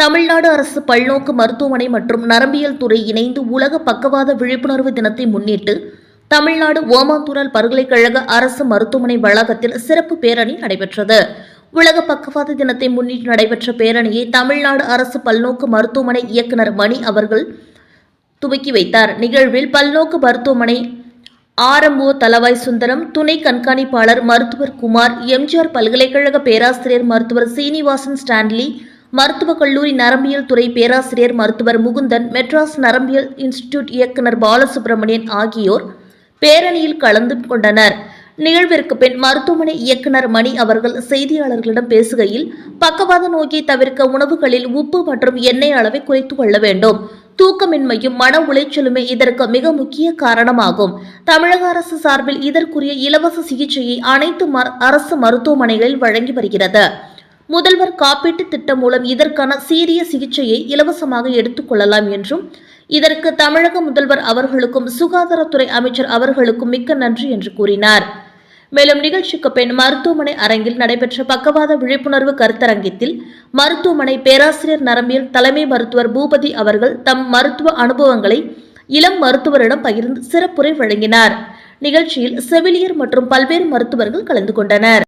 தமிழ்நாடு அரசு பல்நோக்கு மருத்துவமனை மற்றும் நரம்பியல் துறை இணைந்து உலக பக்கவாத விழிப்புணர்வு தினத்தை முன்னிட்டு தமிழ்நாடு ஓமாந்தூரால் பல்கலைக்கழக அரசு மருத்துவமனை வளாகத்தில் சிறப்பு பேரணி நடைபெற்றது. உலக பக்கவாத தினத்தை முன்னிட்டு நடைபெற்ற பேரணியை தமிழ்நாடு அரசு பல்நோக்கு மருத்துவமனை இயக்குனர் மணி அவர்கள் துவக்கி வைத்தார். நிகழ்வில் பல்நோக்கு மருத்துவமனை ஆரம்போ தலவாய் சுந்தரம் துணை கண்காணிப்பாளர் மருத்துவர் குமார் எம்ஜிஆர் பல்கலைக்கழக பேராசிரியர் மருத்துவர் சீனிவாசன் ஸ்டான்லி மருத்துவக் கல்லூரி நரம்பியல் துறை பேராசிரியர் மருத்துவர் முகுந்தன் மெட்ராஸ் நரம்பியல் இன்ஸ்டிடியூட் இயக்குனர் பாலசுப்ரமணியன் ஆகியோர் பேரணியில் கலந்து கொண்டனர். நிகழ்விற்கு பின் மருத்துவமனை இயக்குனர் மணி அவர்கள் செய்தியாளர்களிடம் பேசுகையில் பக்கவாத நோயை தவிர்க்க உணவுகளில் உப்பு மற்றும் எண்ணெய் அளவை குறைத்துக் கொள்ள வேண்டும். தூக்கமின்மையும் மன உளைச்சலுமே இதற்கு மிக முக்கிய காரணமாகும். தமிழக அரசு சார்பில் இதற்குரிய இலவச சிகிச்சையை அனைத்து அரசு மருத்துவமனைகளில் வழங்கி வருகிறது. முதல்வர் காப்பீட்டு திட்டம் மூலம் இதற்கான சீரிய சிகிச்சையை இலவசமாக எடுத்துக்கொள்ளலாம் என்றும் இதற்கு தமிழக முதல்வர் அவர்களுக்கும் சுகாதாரத்துறை அமைச்சர் அவர்களுக்கும் மிக்க நன்றி என்று கூறினார். மேலும் நிகழ்ச்சிக்கு பின் மருத்துவமனை அரங்கில் நடைபெற்ற பக்கவாத விழிப்புணர்வு கருத்தரங்கத்தில் மருத்துவமனை பேராசிரியர் நரம்பியல் தலைமை மருத்துவர் பூபதி அவர்கள் தம் மருத்துவ அனுபவங்களை இளம் மருத்துவரிடம் பகிர்ந்து சிறப்புரை வழங்கினார். நிகழ்ச்சியில் செவிலியர் மற்றும் பல்வேறு மருத்துவர்கள் கலந்து கொண்டனர்.